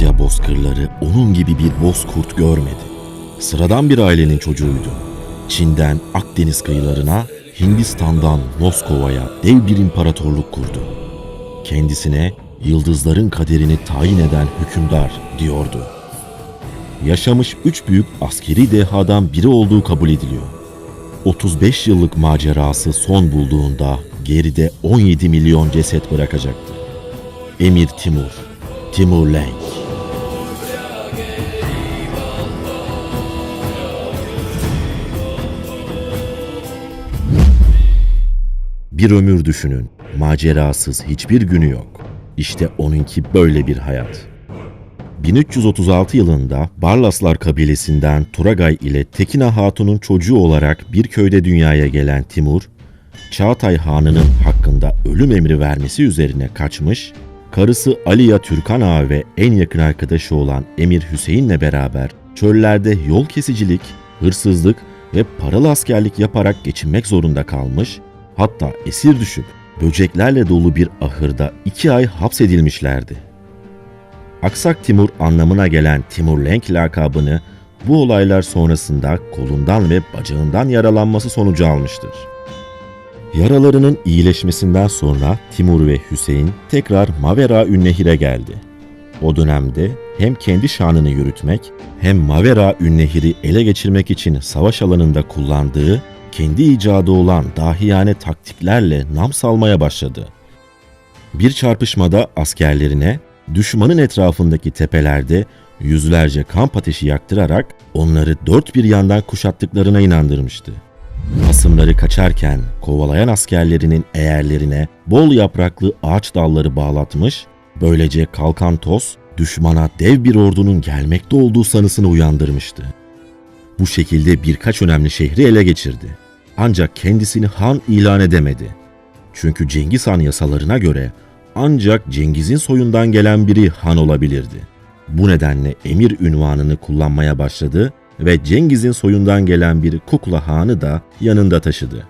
Asya bozkırları onun gibi bir bozkurt görmedi. Sıradan bir ailenin çocuğuydu. Çin'den Akdeniz kıyılarına, Hindistan'dan Moskova'ya dev bir imparatorluk kurdu. Kendisine yıldızların kaderini tayin eden hükümdar diyordu. Yaşamış üç büyük askeri dehadan biri olduğu kabul ediliyor. 35 yıllık macerası son bulduğunda geride 17 milyon ceset bırakacaktı. Emir Timur, Timur Lenk. Bir ömür düşünün, macerasız hiçbir günü yok. İşte onunki böyle bir hayat. 1336 yılında Barlaslar kabilesinden Turagay ile Tekina Hatun'un çocuğu olarak bir köyde dünyaya gelen Timur, Çağatay Hanı'nın hakkında ölüm emri vermesi üzerine kaçmış, karısı Aliya Türkan Ağa ve en yakın arkadaşı olan Emir Hüseyin'le beraber çöllerde yol kesicilik, hırsızlık ve paralı askerlik yaparak geçinmek zorunda kalmış, hatta esir düşüp böceklerle dolu bir ahırda iki ay hapsedilmişlerdi. Aksak Timur anlamına gelen Timur Lenk lakabını bu olaylar sonrasında kolundan ve bacağından yaralanması sonucu almıştır. Yaralarının iyileşmesinden sonra Timur ve Hüseyin tekrar Mavera Ünnehir'e geldi. O dönemde hem kendi şanını yürütmek hem Mavera Ünnehir'i ele geçirmek için savaş alanında kullandığı kendi icadı olan dahiyane taktiklerle nam salmaya başladı. Bir çarpışmada askerlerine düşmanın etrafındaki tepelerde yüzlerce kamp ateşi yaktırarak onları dört bir yandan kuşattıklarına inandırmıştı. Hasımları kaçarken kovalayan askerlerinin eğerlerine bol yapraklı ağaç dalları bağlatmış, böylece kalkan toz düşmana dev bir ordunun gelmekte olduğu sanısını uyandırmıştı. Bu şekilde birkaç önemli şehri ele geçirdi. Ancak kendisini han ilan edemedi. Çünkü Cengiz Han yasalarına göre ancak Cengiz'in soyundan gelen biri han olabilirdi. Bu nedenle emir ünvanını kullanmaya başladı ve Cengiz'in soyundan gelen bir kukla hanı da yanında taşıdı.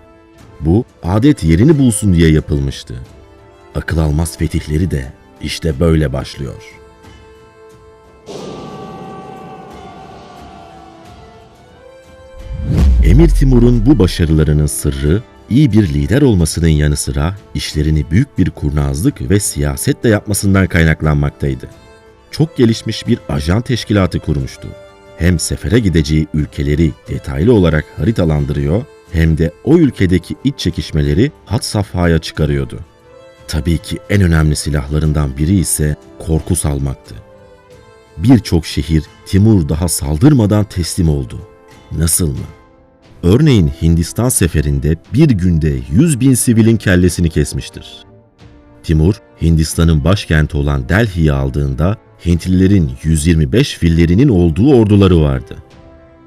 Bu adet yerini bulsun diye yapılmıştı. Akıl almaz fetihleri de işte böyle başlıyor. Emir Timur'un bu başarılarının sırrı iyi bir lider olmasının yanı sıra işlerini büyük bir kurnazlık ve siyasetle yapmasından kaynaklanmaktaydı. Çok gelişmiş bir ajan teşkilatı kurmuştu. Hem sefere gideceği ülkeleri detaylı olarak haritalandırıyor hem de o ülkedeki iç çekişmeleri hat safhaya çıkarıyordu. Tabii ki en önemli silahlarından biri ise korku salmaktı. Birçok şehir Timur daha saldırmadan teslim oldu. Nasıl mı? Örneğin Hindistan seferinde bir günde 100 bin sivilin kellesini kesmiştir. Timur, Hindistan'ın başkenti olan Delhi'yi aldığında Hintlilerin 125 fillerinin olduğu orduları vardı.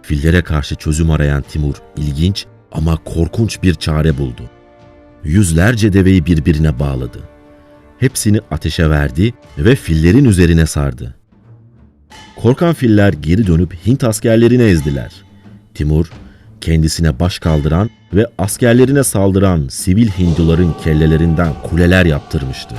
Fillere karşı çözüm arayan Timur ilginç ama korkunç bir çare buldu. Yüzlerce deveyi birbirine bağladı. Hepsini ateşe verdi ve fillerin üzerine sardı. Korkan filler geri dönüp Hint askerlerini ezdiler. Timur kendisine baş kaldıran ve askerlerine saldıran sivil Hinduların kellelerinden kuleler yaptırmıştı.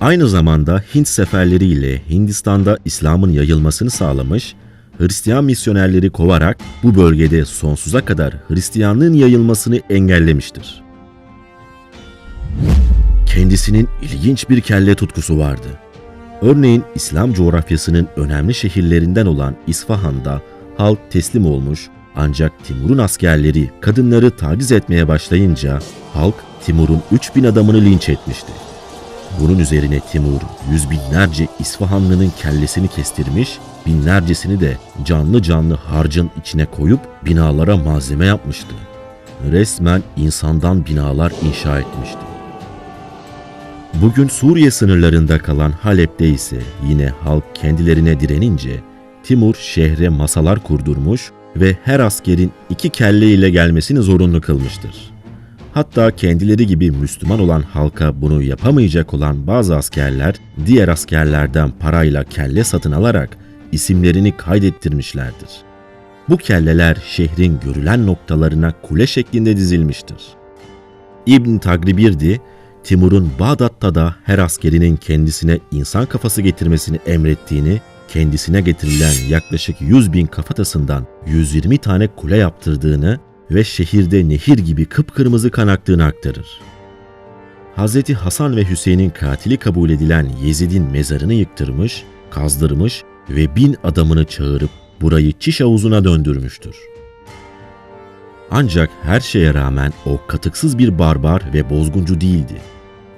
Aynı zamanda Hint seferleriyle Hindistan'da İslam'ın yayılmasını sağlamış, Hristiyan misyonerleri kovarak bu bölgede sonsuza kadar Hristiyanlığın yayılmasını engellemiştir. Kendisinin ilginç bir kelle tutkusu vardı. Örneğin İslam coğrafyasının önemli şehirlerinden olan İsfahan'da halk teslim olmuş ancak Timur'un askerleri kadınları taciz etmeye başlayınca halk Timur'un 3000 adamını linç etmişti. Bunun üzerine Timur yüz binlerce İsfahanlı'nın kellesini kestirmiş, binlercesini de canlı canlı harcın içine koyup binalara malzeme yapmıştı. Resmen insandan binalar inşa etmişti. Bugün Suriye sınırlarında kalan Halep'te ise yine halk kendilerine direnince Timur şehre masalar kurdurmuş ve her askerin iki kelle ile gelmesini zorunlu kılmıştır. Hatta kendileri gibi Müslüman olan halka bunu yapamayacak olan bazı askerler diğer askerlerden parayla kelle satın alarak isimlerini kaydettirmişlerdir. Bu kelleler şehrin görülen noktalarına kule şeklinde dizilmiştir. İbn Tagribirdi, Timur'un Bağdat'ta da her askerinin kendisine insan kafası getirmesini emrettiğini, kendisine getirilen yaklaşık 100 bin kafatasından 120 tane kule yaptırdığını ve şehirde nehir gibi kıpkırmızı kan aktığını aktarır. Hz. Hasan ve Hüseyin'in katili kabul edilen Yezid'in mezarını yıktırmış, kazdırmış ve bin adamını çağırıp burayı çiş havuzuna döndürmüştür. Ancak her şeye rağmen o katıksız bir barbar ve bozguncu değildi.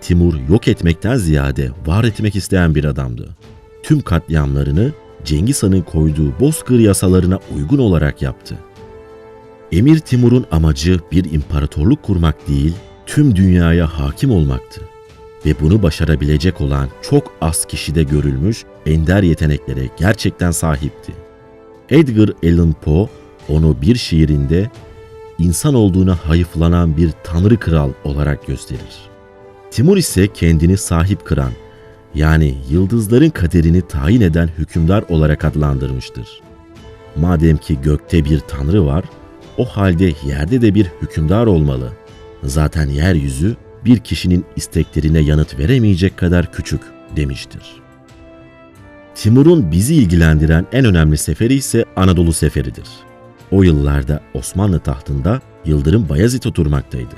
Timur yok etmekten ziyade var etmek isteyen bir adamdı. Tüm katliamlarını Cengiz Han'ın koyduğu bozkır yasalarına uygun olarak yaptı. Emir Timur'un amacı bir imparatorluk kurmak değil, tüm dünyaya hakim olmaktı. Ve bunu başarabilecek olan çok az kişide görülmüş ender yeteneklere gerçekten sahipti. Edgar Allan Poe onu bir şiirinde insan olduğuna hayıflanan bir tanrı kral olarak gösterir. Timur ise kendini sahip kıran, yani yıldızların kaderini tayin eden hükümdar olarak adlandırmıştır. Madem ki gökte bir tanrı var, o halde yerde de bir hükümdar olmalı. Zaten yeryüzü bir kişinin isteklerine yanıt veremeyecek kadar küçük demiştir. Timur'un bizi ilgilendiren en önemli seferi ise Anadolu seferidir. O yıllarda Osmanlı tahtında Yıldırım Bayezid oturmaktaydı.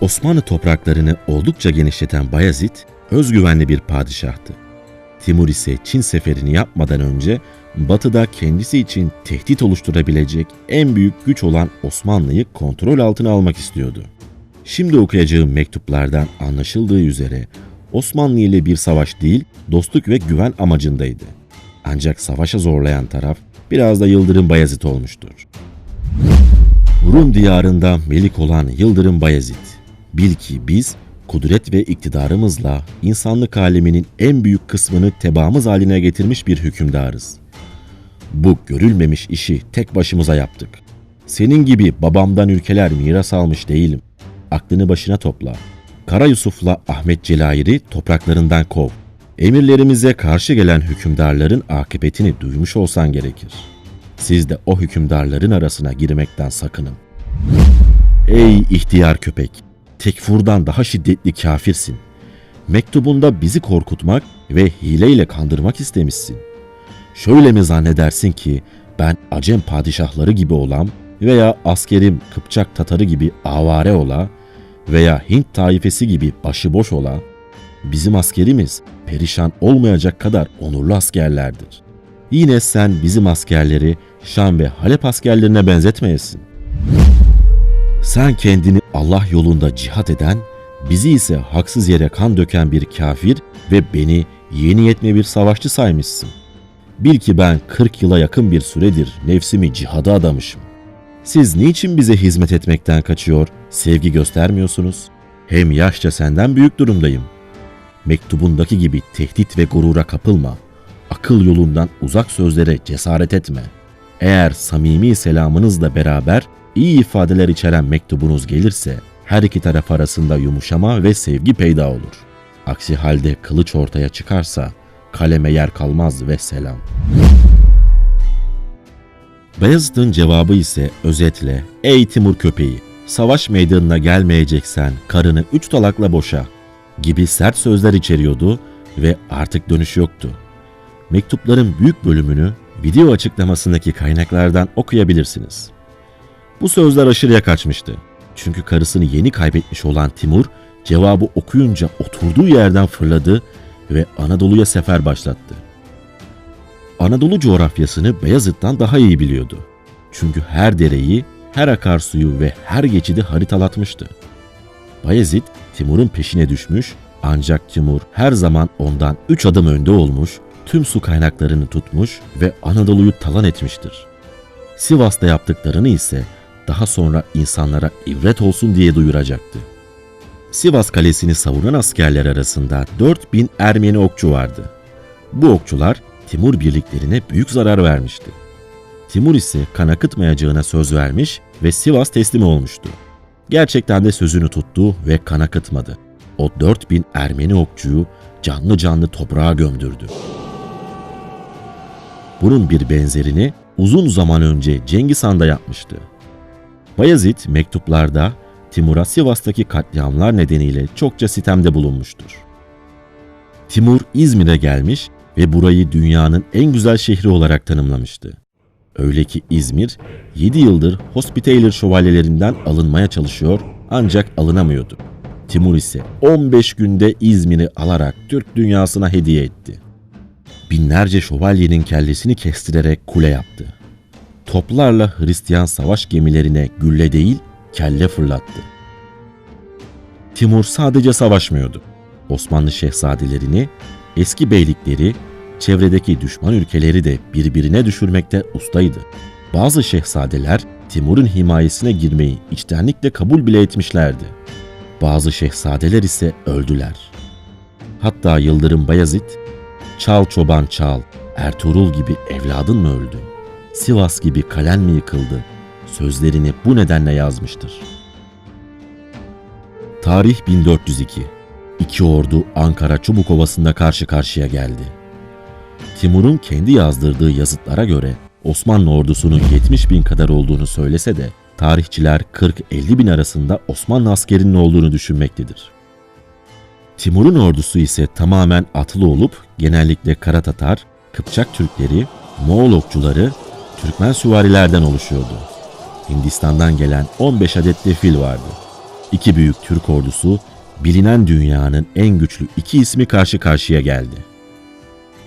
Osmanlı topraklarını oldukça genişleten Bayezid, özgüvenli bir padişahtı. Timur ise Çin seferini yapmadan önce batıda kendisi için tehdit oluşturabilecek en büyük güç olan Osmanlı'yı kontrol altına almak istiyordu. Şimdi okuyacağım mektuplardan anlaşıldığı üzere Osmanlı ile bir savaş değil, dostluk ve güven amacındaydı. Ancak savaşa zorlayan taraf biraz da Yıldırım Bayezid olmuştur. Rum diyarında melik olan Yıldırım Bayezid. Bil ki biz kudret ve iktidarımızla insanlık aleminin en büyük kısmını tebaamız haline getirmiş bir hükümdarız. Bu görülmemiş işi tek başımıza yaptık. Senin gibi babamdan ülkeler miras almış değilim. Aklını başına topla. Kara Yusuf'la Ahmet Celayir'i topraklarından kov. Emirlerimize karşı gelen hükümdarların akıbetini duymuş olsan gerekir. Siz de o hükümdarların arasına girmekten sakının. Ey ihtiyar köpek! Tekfurdan daha şiddetli kafirsin. Mektubunda bizi korkutmak ve hileyle kandırmak istemişsin. Şöyle mi zannedersin ki ben Acem padişahları gibi olam veya askerim Kıpçak Tatarı gibi avare ola veya Hint taifesi gibi başıboş ola, bizim askerimiz perişan olmayacak kadar onurlu askerlerdir. Yine sen bizim askerleri Şam ve Halep askerlerine benzetmeyesin. Sen kendini Allah yolunda cihat eden, bizi ise haksız yere kan döken bir kafir ve beni yeni yetme bir savaşçı saymışsın. Bil ki ben 40 yıla yakın bir süredir nefsimi cihada adamışım. Siz niçin bize hizmet etmekten kaçıyor, sevgi göstermiyorsunuz? Hem yaşça senden büyük durumdayım. Mektubundaki gibi tehdit ve gurura kapılma. Akıl yolundan uzak sözlere cesaret etme. Eğer samimi selamınızla beraber iyi ifadeler içeren mektubunuz gelirse her iki taraf arasında yumuşama ve sevgi peyda olur. Aksi halde kılıç ortaya çıkarsa kaleme yer kalmaz ve selam. Beyazıt'ın cevabı ise özetle Ey Timur köpeği savaş meydanına gelmeyeceksen karını üç talakla boşa gibi sert sözler içeriyordu ve artık dönüş yoktu. Mektupların büyük bölümünü video açıklamasındaki kaynaklardan okuyabilirsiniz. Bu sözler aşırıya kaçmıştı. Çünkü karısını yeni kaybetmiş olan Timur cevabı okuyunca oturduğu yerden fırladı ve Anadolu'ya sefer başlattı. Anadolu coğrafyasını Beyazıt'tan daha iyi biliyordu. Çünkü her dereyi, her akarsuyu ve her geçidi haritalatmıştı. Bayezid, Timur'un peşine düşmüş ancak Timur her zaman ondan üç adım önde olmuş, tüm su kaynaklarını tutmuş ve Anadolu'yu talan etmiştir. Sivas'ta yaptıklarını ise daha sonra insanlara ibret olsun diye duyuracaktı. Sivas Kalesi'ni savunan askerler arasında 4000 Ermeni okçu vardı. Bu okçular Timur birliklerine büyük zarar vermişti. Timur ise kan akıtmayacağına söz vermiş ve Sivas teslim olmuştu. Gerçekten de sözünü tuttu ve kan akıtmadı. O 4000 Ermeni okçuyu canlı canlı toprağa gömdürdü. Bunun bir benzerini uzun zaman önce Cengiz Han da yapmıştı. Bayezid mektuplarda Timur'a Sivas'taki katliamlar nedeniyle çokça sitemde bulunmuştur. Timur İzmir'e gelmiş ve burayı dünyanın en güzel şehri olarak tanımlamıştı. Öyle ki İzmir 7 yıldır Hospitaller şövalyelerinden alınmaya çalışıyor ancak alınamıyordu. Timur ise 15 günde İzmir'i alarak Türk dünyasına hediye etti. Binlerce şövalyenin kellesini kestirerek kule yaptı. Toplarla Hristiyan savaş gemilerine gülle değil kelle fırlattı. Timur sadece savaşmıyordu. Osmanlı şehzadelerini, eski beylikleri, çevredeki düşman ülkeleri de birbirine düşürmekte ustaydı. Bazı şehzadeler Timur'un himayesine girmeyi içtenlikle kabul bile etmişlerdi. Bazı şehzadeler ise öldüler. Hatta Yıldırım Bayezid, çal çoban çal, Ertuğrul gibi evladın mı öldü? Sivas gibi kalen mi yıkıldı? Sözlerini bu nedenle yazmıştır. Tarih 1402. İki ordu Ankara Çubukovası'nda karşı karşıya geldi. Timur'un kendi yazdırdığı yazıtlara göre Osmanlı ordusunun 70 bin kadar olduğunu söylese de tarihçiler 40-50 bin arasında Osmanlı askerinin olduğunu düşünmektedir. Timur'un ordusu ise tamamen atlı olup genellikle Kara Tatar, Kıpçak Türkleri, Moğol okçuları, Türkmen süvarilerden oluşuyordu. Hindistan'dan gelen 15 adet de fil vardı. İki büyük Türk ordusu bilinen dünyanın en güçlü iki ismi karşı karşıya geldi.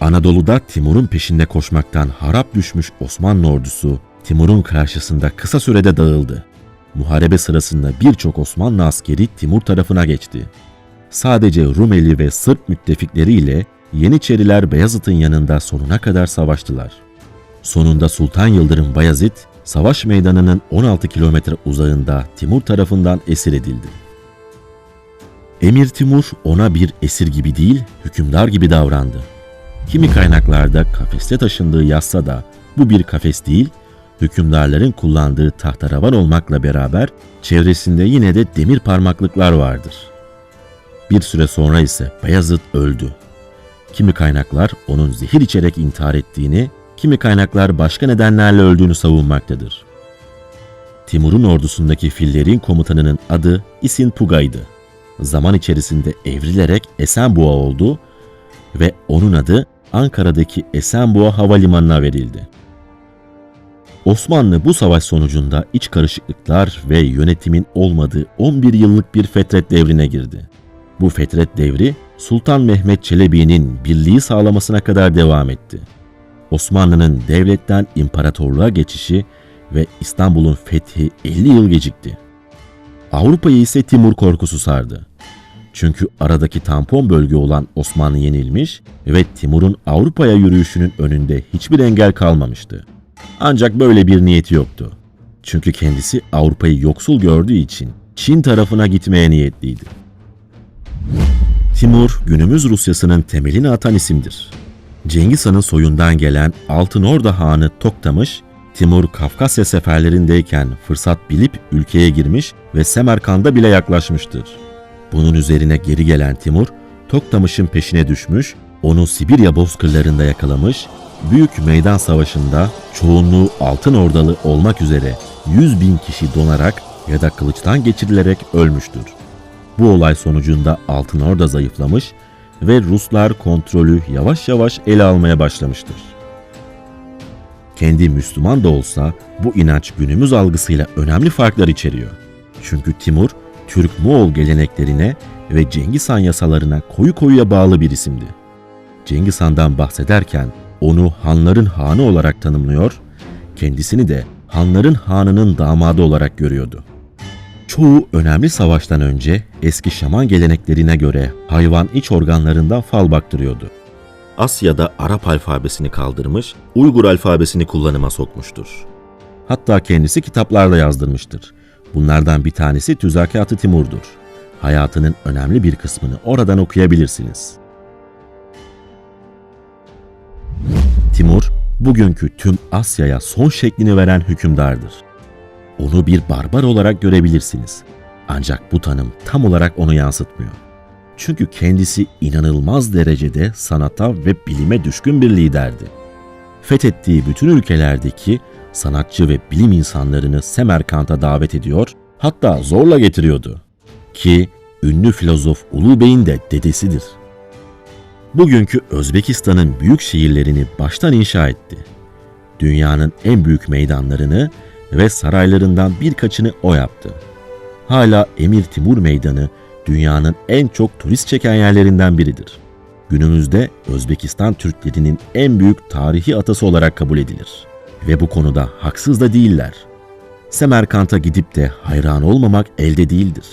Anadolu'da Timur'un peşinde koşmaktan harap düşmüş Osmanlı ordusu Timur'un karşısında kısa sürede dağıldı. Muharebe sırasında birçok Osmanlı askeri Timur tarafına geçti. Sadece Rumeli ve Sırp müttefikleriyle Yeniçeriler Beyazıt'ın yanında sonuna kadar savaştılar. Sonunda Sultan Yıldırım Bayezid, savaş meydanının 16 kilometre uzağında Timur tarafından esir edildi. Emir Timur ona bir esir gibi değil, hükümdar gibi davrandı. Kimi kaynaklarda kafeste taşındığı yazsa da bu bir kafes değil, hükümdarların kullandığı tahtaravan olmakla beraber çevresinde yine de demir parmaklıklar vardır. Bir süre sonra ise Bayezid öldü. Kimi kaynaklar onun zehir içerek intihar ettiğini, kimi kaynaklar başka nedenlerle öldüğünü savunmaktadır. Timur'un ordusundaki fillerin komutanının adı İsin Puga'ydı. Zaman içerisinde evrilerek Esenboğa oldu ve onun adı Ankara'daki Esenboğa Havalimanı'na verildi. Osmanlı bu savaş sonucunda iç karışıklıklar ve yönetimin olmadığı 11 yıllık bir fetret devrine girdi. Bu fetret devri Sultan Mehmet Çelebi'nin birliği sağlamasına kadar devam etti. Osmanlı'nın devletten imparatorluğa geçişi ve İstanbul'un fethi 50 yıl gecikti. Avrupa'yı ise Timur korkusu sardı. Çünkü aradaki tampon bölge olan Osmanlı yenilmiş ve Timur'un Avrupa'ya yürüyüşünün önünde hiçbir engel kalmamıştı. Ancak böyle bir niyeti yoktu. Çünkü kendisi Avrupa'yı yoksul gördüğü için Çin tarafına gitmeye niyetliydi. Timur, günümüz Rusyası'nın temelini atan isimdir. Cengiz Han'ın soyundan gelen Altın Orda Hanı Toktamış, Timur Kafkasya seferlerindeyken fırsat bilip ülkeye girmiş ve Semerkand'a bile yaklaşmıştır. Bunun üzerine geri gelen Timur, Toktamış'ın peşine düşmüş, onu Sibirya bozkırlarında yakalamış, Büyük Meydan Savaşı'nda çoğunluğu Altın Ordalı olmak üzere 100 bin kişi donarak ya da kılıçtan geçirilerek ölmüştür. Bu olay sonucunda Altın Orda zayıflamış ve Ruslar kontrolü yavaş yavaş ele almaya başlamıştır. Kendi Müslüman da olsa bu inanç günümüz algısıyla önemli farklar içeriyor. Çünkü Timur, Türk-Moğol geleneklerine ve Cengiz Han yasalarına koyu koyuya bağlı bir isimdi. Cengiz Han'dan bahsederken onu hanların hanı olarak tanımlıyor, kendisini de hanların hanının damadı olarak görüyordu. Çoğu önemli savaştan önce eski şaman geleneklerine göre hayvan iç organlarından fal baktırıyordu. Asya'da Arap alfabesini kaldırmış, Uygur alfabesini kullanıma sokmuştur. Hatta kendisi kitaplarla yazdırmıştır. Bunlardan bir tanesi Tüzakat-ı Timur'dur. Hayatının önemli bir kısmını oradan okuyabilirsiniz. Timur, bugünkü tüm Asya'ya son şeklini veren hükümdardır. Onu bir barbar olarak görebilirsiniz. Ancak bu tanım tam olarak onu yansıtmıyor. Çünkü kendisi inanılmaz derecede sanata ve bilime düşkün bir liderdi. Fethettiği bütün ülkelerdeki sanatçı ve bilim insanlarını Semerkant'a davet ediyor, Hatta zorla getiriyordu. Ki ünlü filozof Ulu Bey'in de dedesidir. Bugünkü Özbekistan'ın büyük şehirlerini baştan inşa etti. Dünyanın en büyük meydanlarını ve saraylarından birkaçını o yaptı. Hala Emir Timur Meydanı dünyanın en çok turist çeken yerlerinden biridir. Günümüzde Özbekistan Türklerinin en büyük tarihi atası olarak kabul edilir. Ve bu konuda haksız da değiller. Semerkant'a gidip de hayran olmamak elde değildir.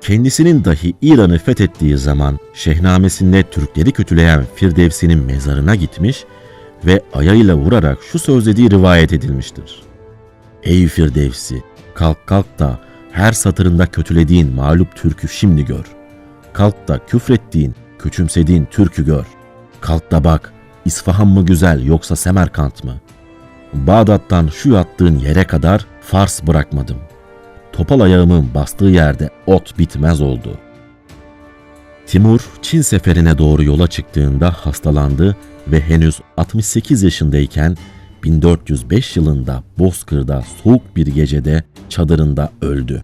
Kendisinin dahi İran'ı fethettiği zaman Şehnamesinde Türkleri kötüleyen Firdevsi'nin mezarına gitmiş ve ayağıyla vurarak şu söz dediği rivayet edilmiştir. Ey Firdevsi, kalk kalk da her satırında kötülediğin mağlup Türk'ü şimdi gör. Kalk da küfrettiğin, küçümsediğin Türk'ü gör. Kalk da bak, İsfahan mı güzel yoksa Semerkant mı? Bağdat'tan şu yattığın yere kadar Fars bırakmadım. Topal ayağımın bastığı yerde ot bitmez oldu. Timur, Çin seferine doğru yola çıktığında hastalandı ve henüz 68 yaşındayken 1405 yılında Bozkır'da soğuk bir gecede çadırında öldü.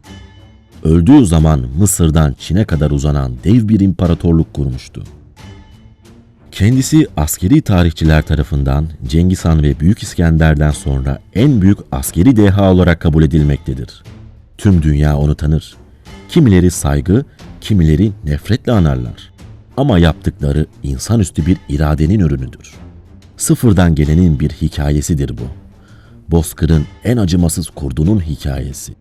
Öldüğü zaman Mısır'dan Çin'e kadar uzanan dev bir imparatorluk kurmuştu. Kendisi askeri tarihçiler tarafından Cengiz Han ve Büyük İskender'den sonra en büyük askeri deha olarak kabul edilmektedir. Tüm dünya onu tanır. Kimileri saygı, kimileri nefretle anarlar. Ama yaptıkları insanüstü bir iradenin ürünüdür. Sıfırdan gelenin bir hikayesidir bu. Bozkır'ın en acımasız kurdunun hikayesi.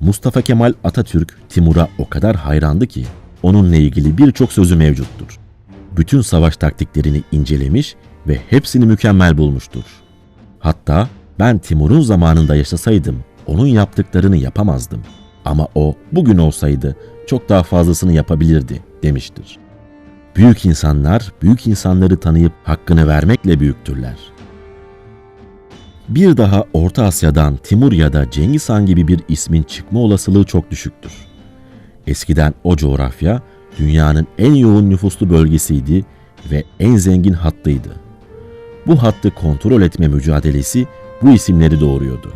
Mustafa Kemal Atatürk Timur'a o kadar hayrandı ki onunla ilgili birçok sözü mevcuttur. Bütün savaş taktiklerini incelemiş ve hepsini mükemmel bulmuştur. Hatta ben Timur'un zamanında yaşasaydım onun yaptıklarını yapamazdım. Ama o bugün olsaydı çok daha fazlasını yapabilirdi demiştir. Büyük insanlar, büyük insanları tanıyıp hakkını vermekle büyüktürler. Bir daha Orta Asya'dan Timur ya da Cengiz Han gibi bir ismin çıkma olasılığı çok düşüktür. Eskiden o coğrafya dünyanın en yoğun nüfuslu bölgesiydi ve en zengin hattıydı. Bu hattı kontrol etme mücadelesi bu isimleri doğuruyordu.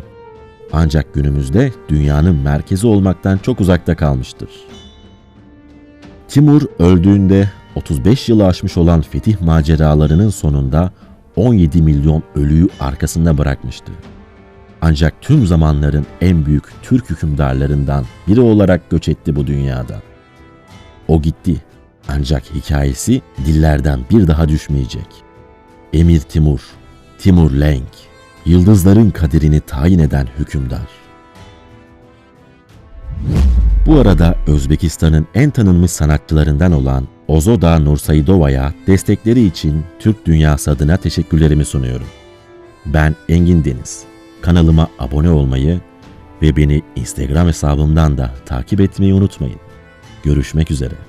Ancak günümüzde dünyanın merkezi olmaktan çok uzakta kalmıştır. Timur öldüğünde 35 yılı aşmış olan fetih maceralarının sonunda 17 milyon ölüyü arkasında bırakmıştı. Ancak tüm zamanların en büyük Türk hükümdarlarından biri olarak göç etti bu dünyada. O gitti. Ancak hikayesi dillerden bir daha düşmeyecek. Emir Timur, Timur Lenk, yıldızların kaderini tayin eden hükümdar. Bu arada Özbekistan'ın en tanınmış sanatçılarından olan Ozoda Nursaidova'ya destekleri için Türk dünyası adına teşekkürlerimi sunuyorum. Ben Engin Deniz. Kanalıma abone olmayı ve beni Instagram hesabımdan da takip etmeyi unutmayın. Görüşmek üzere.